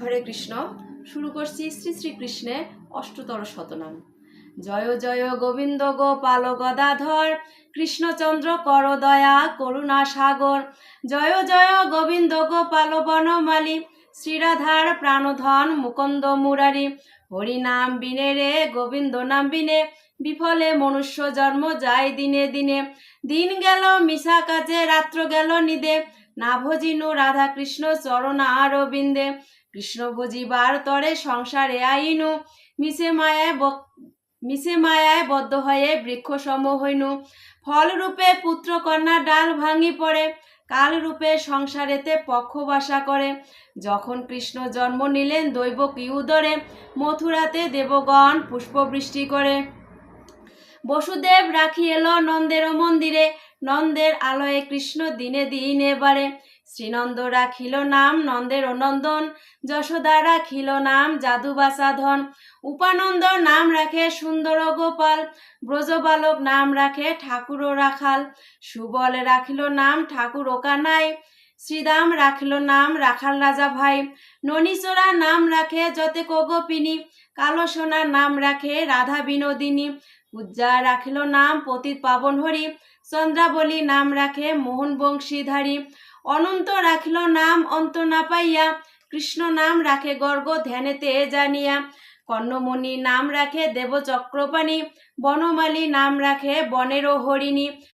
হরে কৃষ্ণ। শুরু করছি শ্রী শ্রীকৃষ্ণের অষ্টতর শতনাম। জয় জয় গোবিন্দ গোপাল গদাধর, কৃষ্ণচন্দ্র কর দয়া করুণা সাগর। জয় জয় গোবিন্দ গোপাল বনমালী, শ্রীরাধার প্রাণধন মুকন্দ মুরারি। হরি নাম বিনে রে, গোবিন্দ নাম বিনে, বিফলে মনুষ্য জন্ম যায় দিনে দিনে। দিন গেল, মিশা কাজে, রাত্র গেল নিদে। না ভজিনু রাধা কৃষ্ণ চরণ আরবিন্দে। কৃষ্ণ ভজিবার তরে সংসারে আইনু, মিশে মায়ায় মিশে মায়ায় বদ্ধ হয়ে বৃক্ষ সম হইনু। ফল রূপে পুত্র কন্যা ডাল ভাঙি পড়ে কাল রূপে সংসারেতে পক্ষ বাসা করে। যখন কৃষ্ণ জন্ম নিলেন দৈবক উদরে মথুরাতে দেবগণ পুষ্পবৃষ্টি করে। বসুদেব রাখি এলো নন্দের মন্দিরে নন্দের আলোয় কৃষ্ণ দিনে দিনে বাড়ে শ্রীনন্দ রাখিল নাম, নন্দের নন্দন যশোদা রাখিল নাম, জাদুবাসাধন। উপানন্দ নাম রাখে সুন্দর গোপাল। ব্রজবালক নাম রাখে ঠাকুর রাখাল। সুবল রাখিল নাম, ঠাকুর কানাই। শ্রীদাম রাখিল নাম, রাখাল রাজা ভাই। ননীচোরা নাম রাখে যতে গোপিনী কালো সোনার নাম রাখে রাধা বিনোদিনী। পূজা রাখিল নাম, পতিত পাবন হরি। চন্দ্রাবলী নাম রাখে মোহন বংশীধারী। অনন্ত রাখিল নাম, অন্ত না পাইয়া। কৃষ্ণ নাম রাখে গর্গ, ধ্যানেতে জানিয়া। কর্ণমণি নাম রাখে দেব চক্রপাণী বনমালী নাম রাখে বনেরও হরিণী।